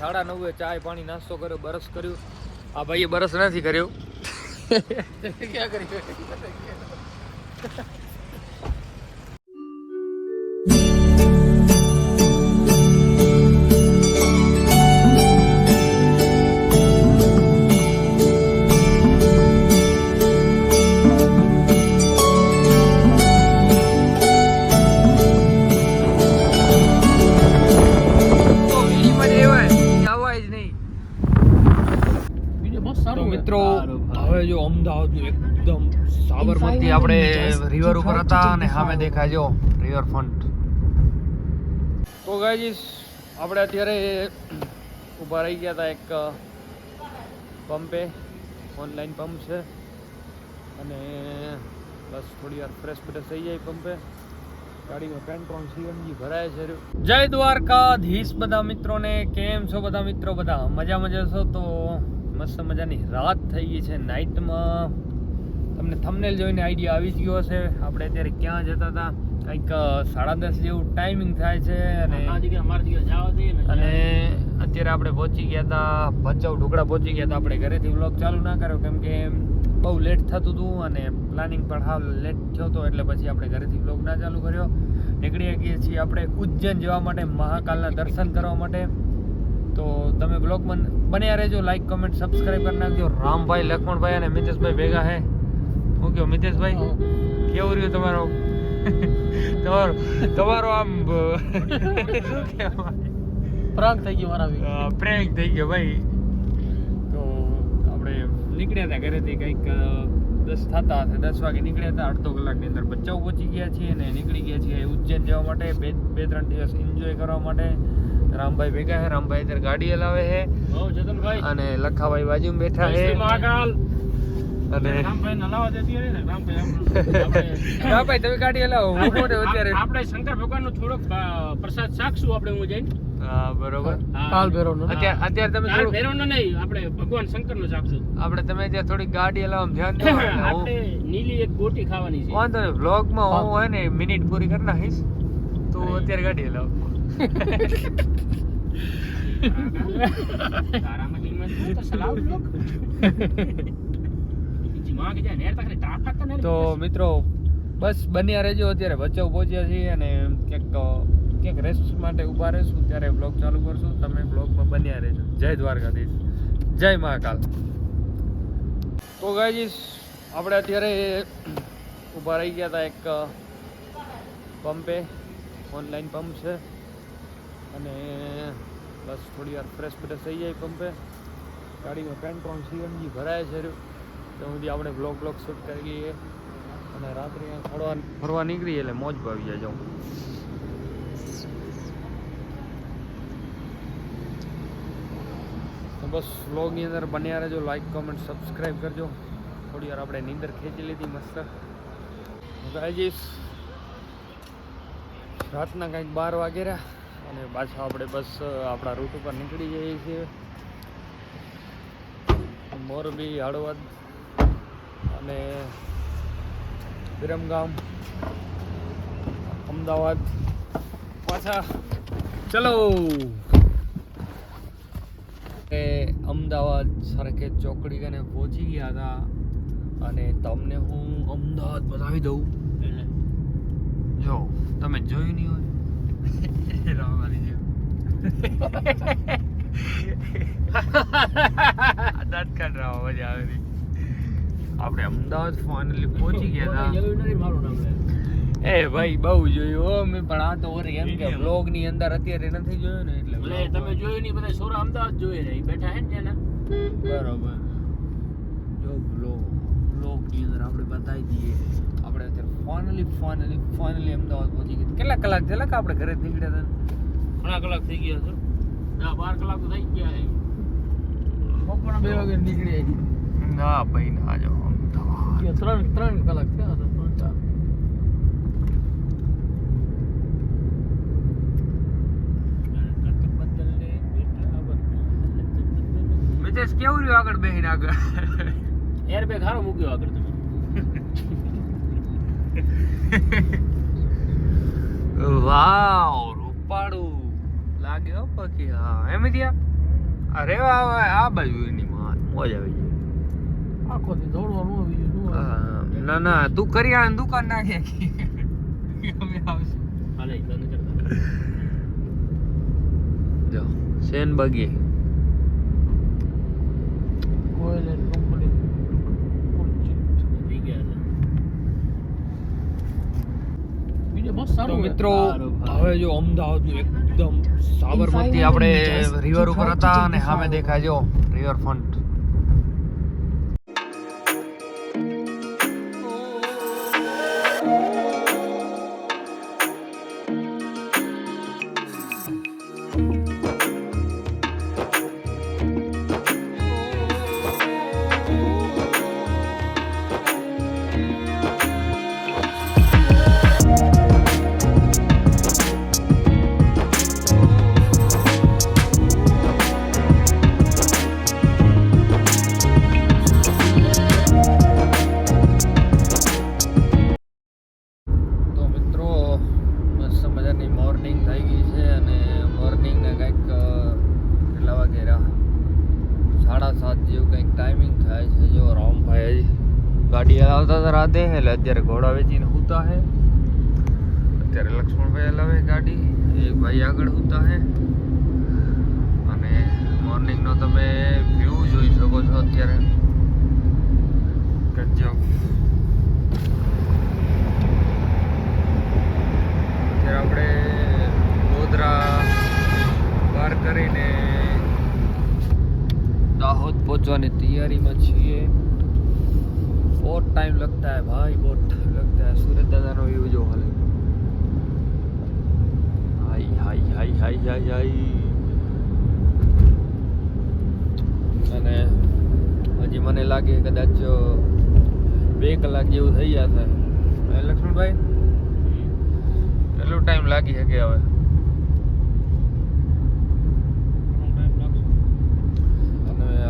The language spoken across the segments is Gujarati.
સાડા નવે ચાય પાણી નાસ્તો કર્યો બરસ કર્યું. આ ભાઈએ બરસ નથી કર્યું. ક્યાં કર્યું? અમદાવાદનું એકદમ સાબરમતી આપણે રિવર ઉપર હતા અને સામે દેખાય જો રિવરફ્રન્ટ તો ગાઈસ આપણે અત્યારે ઊભા રહી ગયા હતા એક પંપે. ઓનલાઈન પંપ છે. અને બસ થોડી વાર ફ્રેશ બ્રેશ થઈ જાય પંપે. ગાડીમાં પેટ્રોલ સીએનજી ભરાય છે. જય દ્વારકાધીશ બધા મિત્રોને. કેમ છો બધા મિત્રો? બધા મજા મજા છો તો મસ્ત મજાની રાત થઈ ગઈ છે નાઇટમાં તમને થંબનેલ જોઈને આઈડિયા આવી જ ગયો હશે. આપણે અત્યારે ક્યાં જતા હતા? કંઈક સાડા દસ જેવું ટાઈમિંગ થાય છે અને અને અત્યારે આપણે પહોંચી ગયા હતા ભચાઉ ઢોકળા પહોંચી ગયા હતા આપણે ઘરેથી વ્લોગ ચાલુ ના કર્યો કેમ કે બહુ લેટ થતું હતું અને પ્લાનિંગ પણ હાલ લેટ થયો હતો એટલે પછી આપણે ઘરેથી વ્લોગ ના ચાલુ કર્યો. નીકળી ગઈએ છીએ આપણે ઉજ્જૈન જવા માટે મહાકાલના દર્શન કરવા માટે. તો તમે બ્લોગ બન્યા રહેજો લાઈક કમેન્ટ સબસ્ક્રાઈબ કરી નાખજો. રામભાઈ લક્ષ્મણભાઈ અને મિતેશભાઈ ભેગા હે. હું કહો મિતેશભાઈ કેવું રહ્યું તમારો? તમારો તમારો આમ શું કહેવાય? પ્રાંત થઈ ગયો મારા પ્રેંક થઈ ગયો ભાઈ. તો આપણે નીકળ્યા હતા ઘરેથી કંઈક દસ થતા હશે દસ વાગે નીકળ્યા હતા. અડધો કલાકની અંદર બચ્ચાઓ પહોંચી ગયા છીએ અને નીકળી ગયા છીએ ઉજ્જૈન જવા માટે. બે બે ત્રણ દિવસ એન્જોય કરવા માટે. રામભાઈ ભેગા છે રામભાઈ અત્યારે ગાડી હલાવે છે. અને લખાભાઈ બાજુમાં બેઠા છે. મહાકાલ. અને રામભાઈ તમે ગાડી હલાવો અત્યારે આપણે શંકર ભગવાનનો થોડોક પ્રસાદ શાકશું આપણે હું જઈને. હા બરોબર. કાલ ભૈરવનો. અત્યારે અત્યારે તમે થોડું ભૈરવનો નહીં આપણે ભગવાન શંકર નો આપણે તમે ત્યાં થોડી ગાડી હલાવવામાં ધ્યાન દો આપણે નીલી એક ગોટી ખાવાની છે. વાંધો નહીં વ્લોગમાં હું હોય ને મિનિટ પૂરી કરી નાખીશ તો અત્યારે ગાડી હલાવ. તારામાં કિંમત તો સલાવ તો મિત્રો બસ બન્યા રહેજો અત્યારે ભચાઉ પહોંચ્યા છીએ અને ક્યાંક ક્યાંક રેસ્ટ માટે ઊભા રહેશું ત્યારે બ્લોગ ચાલુ કરશું. તમે બ્લોગમાં બન્યા રહેજો. જય દ્વારકાધીશ. જય મહાકાલ. તો ગાઈસ આપણે અત્યારે ઊભા રહી ગયા હતા એક પંપે. ઓનલાઈન પંપ છે. અને બસ થોડી વાર ફ્રેશ ફ્રેશ થઈ જાય પંપે. ગાડીમાં પેટ્રોલ સીએનજી ભરાય છે. તો સુધી આપણે બ્લોગ બ્લોગ શૂટ કરી લઈએ. અને રાત્રે ફરવા ફરવા નીકળીએ એટલે મોજ ભાવી જાય જાઉં તો બસ વ્લોગની અંદર બન્યા રહેજો. લાઈક કોમેન્ટ સબસ્ક્રાઈબ કરજો. થોડી વાર આપણે નીંદર ખેંચી લીધી મસ્ત. જઈશ રાતના કંઈક બાર વાગે રહ્યા. અને પાછા આપણે બસ આપણા રૂટ ઉપર નીકળી જઈએ છીએ. મોરબી, હળવદ. અને વિરમગામ અમદાવાદ પાછા. ચલો. એ અમદાવાદ સરખેજ ચોકડી કને પહોંચી ગયા હતા. અને તમને હું અમદાવાદ બતાવી દઉં. જો તમે જોયું નહીં હોય. રામવાલી જેમ. દાંત કાઢ રહ્યા મજા આવે. આપણે અમદાવાદ ફાઇનલી પહોંચી ગયા હતા. એ ભાઈ બહુ જોયું હો મેં પણ આ તો ઓરી એમ કે બ્લોગની અંદર અત્યારે નથી જોયું ને એટલે ભલે તમે જોયું નહીં બધા સોરા અમદાવાદ જોઈએ રહી બેઠા હે ને બરોબર. જો બ્લોગ બ્લોગની અંદર આપણે બતાવી દઈએ. આપણે અત્યારે ફાઇનલી ફાઇનલી ફાઇનલી અમદાવાદ પહોંચી ગયા. કેટલા કલાક થયેલા કે આપણે ઘરે નીકળ્યા હતા. ઘણા કલાક થઈ ગયા છે. ના બાર કલાક તો થઈ ગયા બપોરના બે વાગે નીકળી આવી ના ભાઈ ના જો. કે ત્રણ ત્રણ કલાક થયા હતા ત્રણ ચાર. મિતેશ કેવું રહ્યું આગળ બેહીને આગળ? એર બેગ હારો મૂક્યો આગળ તમે. વાવ રૂપાળું. લાગે હો પછી હા. એમ થયા અરે આ બાજુ એની માં મોજ આવી જાય. આખો દી દોડવાનું? હા, ના ના તું કરિયાણાની દુકાન નાખે અમે આવશું. હાલે બંધ કરતા જો સેન બગી. મિત્રો. હવે જો અમદાવાદ એકદમ સાબરમતી આપણે રિવર ઉપર હતા અને સામે દેખાય જો રિવર ફ્રન્ટ ગાડી હલાવતા હતા રાતે એટલે અત્યારે ઘોડા વેચીને સૂતા છે અત્યારે લક્ષ્મણભાઈ હલાવે ગાડી એક ભાઈ આગળ સૂતા છે અને મોર્નિંગનો તમે વ્યૂ જોઈ શકો છો અત્યારે. ગજબ. અત્યારે આપણે ગોધરા પાર કરીને દાહોદ પહોંચવાની તૈયારીમાં છીએ. बहुत टाइम लगता है भाई बहुत टाइम लगता है सूरज दादा નો વ્યૂ જો હાલે high high high high high high અને હજી મને લાગે કદાચ બે કલાક જેવું થઈ જશે હે લક્ષ્મણભાઈ કેટલો ટાઈમ લાગી શકે હવે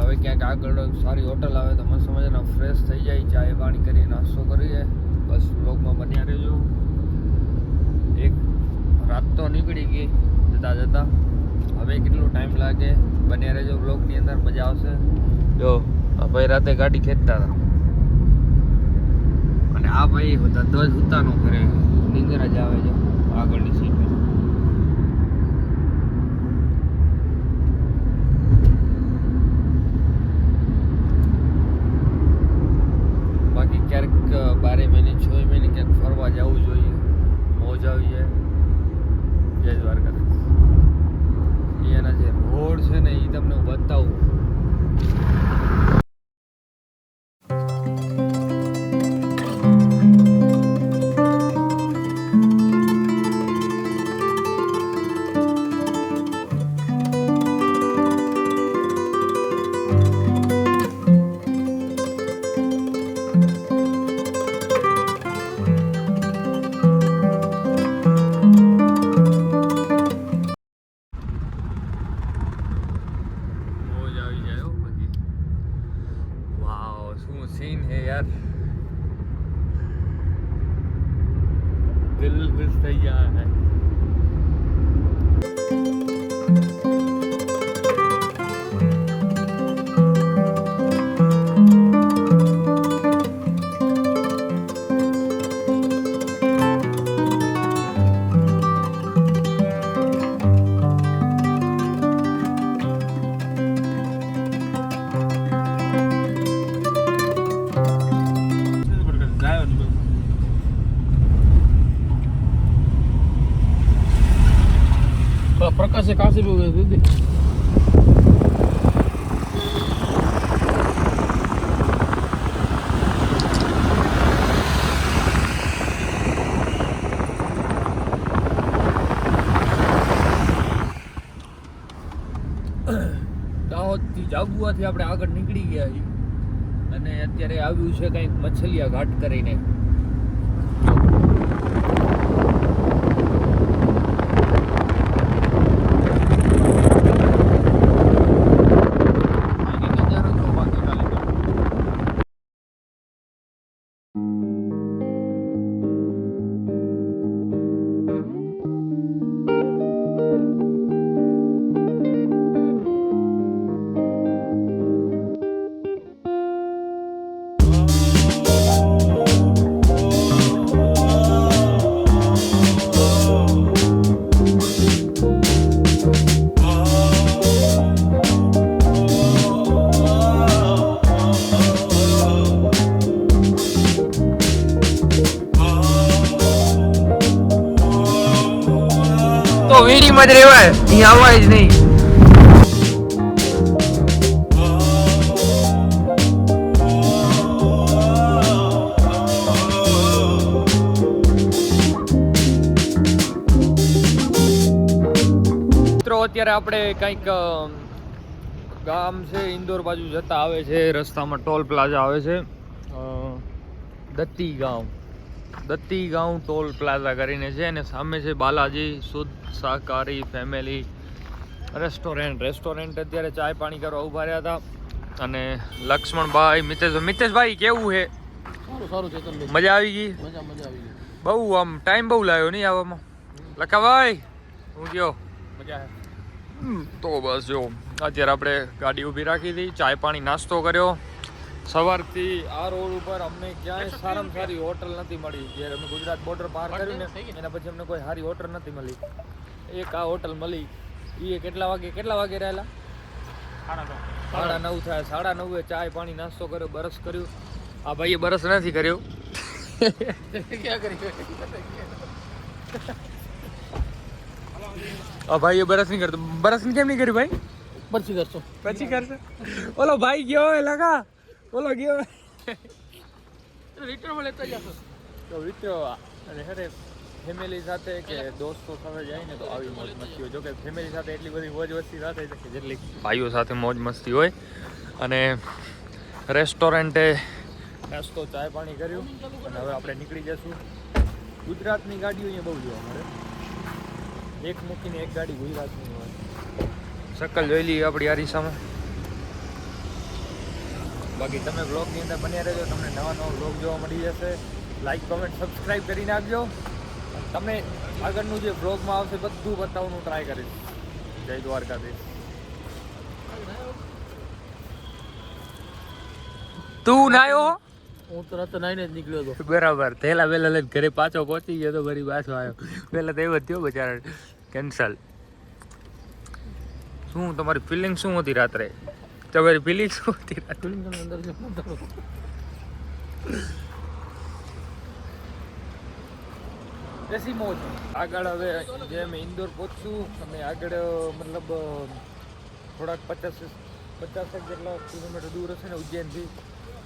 હવે ક્યાંક આગળ સારી હોટલ આવે તો મસ્ત મજાના ફ્રેશ થઈ જાય, ચાય પાણી કરી, નાસ્તો કરીએ બસ વ્લોગમાં બન્યા રહેજો. એક રાત તો નીકળી ગઈ જતા જતા. હવે કેટલો ટાઈમ લાગે? બન્યા રહેજો વ્લોગની અંદર, મજા આવશે. જો, આ ભાઈ રાતે ગાડી ખેંચતા હતા. અને આ ભાઈ ધંધો જ હુતાનો કરે. નીંદર જ આવે છે. આગળની સીટ બાકી ક્યારેક બારે મહિને, છ મહિને ક્યાંક ફરવા જવું જોઈએ. મોજ આવી જાય. જય દ્વારકા એના જે કાશી બહુ દાહોદથી આપણે આગળ નીકળી ગયા છીએ. અને અત્યારે આવ્યું છે કંઈક મછલિયા ઘાટ કરીને. જ રહેવાય. અહીંયા આવવાય જ નહીં. અત્યારે આપણે કંઈક ગામ છે, ઇન્દોર બાજુ જતા આવે છે, રસ્તામાં ટોલ પ્લાઝા આવે છે. દત્તી ગાંવ દત્તી ગાંવ ટોલ પ્લાઝા કરીને છે અને સામે છે બાલાજી શુદ્ધ શાકાહારી ફેમિલી રેસ્ટોરન્ટ રેસ્ટોરન્ટ અત્યારે ચાય પાણી કરવા ઊભા રહ્યા હતા. અને લક્ષ્મણભાઈ મિતેશ મિતેશભાઈ કેવું છે મજા આવી ગઈ? બહુ આમ ટાઈમ બહુ લાગ્યો નહીં આવવામાં. લખાભાઈ હું ગયો? મજા તો બસ જો અત્યારે આપણે ગાડી ઊભી રાખી હતી ચાય પાણી નાસ્તો કર્યો. સવારથી આ રોડ ઉપર અમને ક્યાંય સારામાં સારી હોટલ નથી મળી. જ્યારે અમે ગુજરાત બોર્ડર પાર કર્યું ને એના પછી અમને કોઈ સારી હોટલ નથી મળી. એક આ હોટલ મળી. એ કેટલા વાગે કેટલા વાગે રહેલા? સાડા નવ. થાય. સાડા નવે ચાય પાણી નાસ્તો કર્યો બરસ કર્યું. આ ભાઈએ બરસ નથી કર્યો. આ ભાઈએ બરસ નહીં કરતો બરસ કેમ નહીં કર્યું ભાઈ? પછી કરશો. પછી કરશે. ઓલો ભાઈ ગયો હોય લગા. ઓલો ગયો રિટર્ન લેતા જશો તો મિત્રો અને અરે ફેમિલી સાથે કે દોસ્તો સાથે જાય ને તો આવી મોજ મસ્તી હોય. જોકે ફેમિલી સાથે એટલી બધી મોજ મસ્તી ના થઈ શકે જેટલી ભાઈઓ સાથે મોજ મસ્તી હોય. અને રેસ્ટોરન્ટે નાસ્તો ચાય પાણી કર્યું. અને હવે આપણે નીકળી જશું. ગુજરાતની ગાડીઓ અહીંયા બહુ જોવા મળે. એક મૂકીને એક ગાડી ગુજરાતની હોય. શકલ જોઈ લઈએ આપણી અરીસામાં બાકી તમે બ્લોગની અંદર બન્યા રહેજો તમને નવા નવા બ્લોગ જોવા મળી જશે. લાઈક કમેન્ટ સબસ્ક્રાઈબ કરી નાખજો. અને તમે આગળનું જે બ્લોગમાં આવશે બધું બતાવવાનું ટ્રાય કરીશ. જય દ્વારકાધીશ. તું નાયો હું? તરત નાઈને જ નીકળ્યો હતો. બરાબર. થેલા વેલા લઈને ઘરે પાછો પહોંચી ગયો તો ફરી પાછો આવ્યો. પહેલા તો એવો જ થયો બચારા. કેન્સલ શું તમારી ફિલિંગ શું હતી રાત્રે? તમારી ફિલિંગ શું હતી આગળ હવે જે અમે ઇન્દોર પહોંચશું, અમે આગળ મતલબ થોડાક પચાસ પચાસેક જેટલા કિલોમીટર દૂર હશે ને ઉજ્જૈનથી.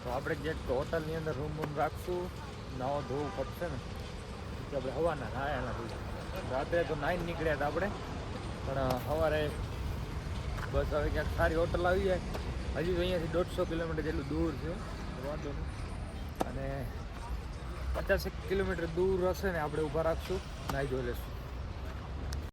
તો આપણે જે હોટલની અંદર રૂમ રૂમ રાખશું. નાવા ધોવું પડશે ને. આપણે હવાના નાયા રાત્રે તો નાઈન નીકળ્યા હતા આપણે. પણ સવારે બસ હવે ક્યાંક સારી હોટલ આવી જાય. હજી તો અહીંયાથી દોઢસો કિલોમીટર જેટલું દૂર છે. વાંધો નહીં. અને પચાસેક કિલોમીટર દૂર હશે ને આપણે ઊભા રાખશું. નાહી જોઈ લેશું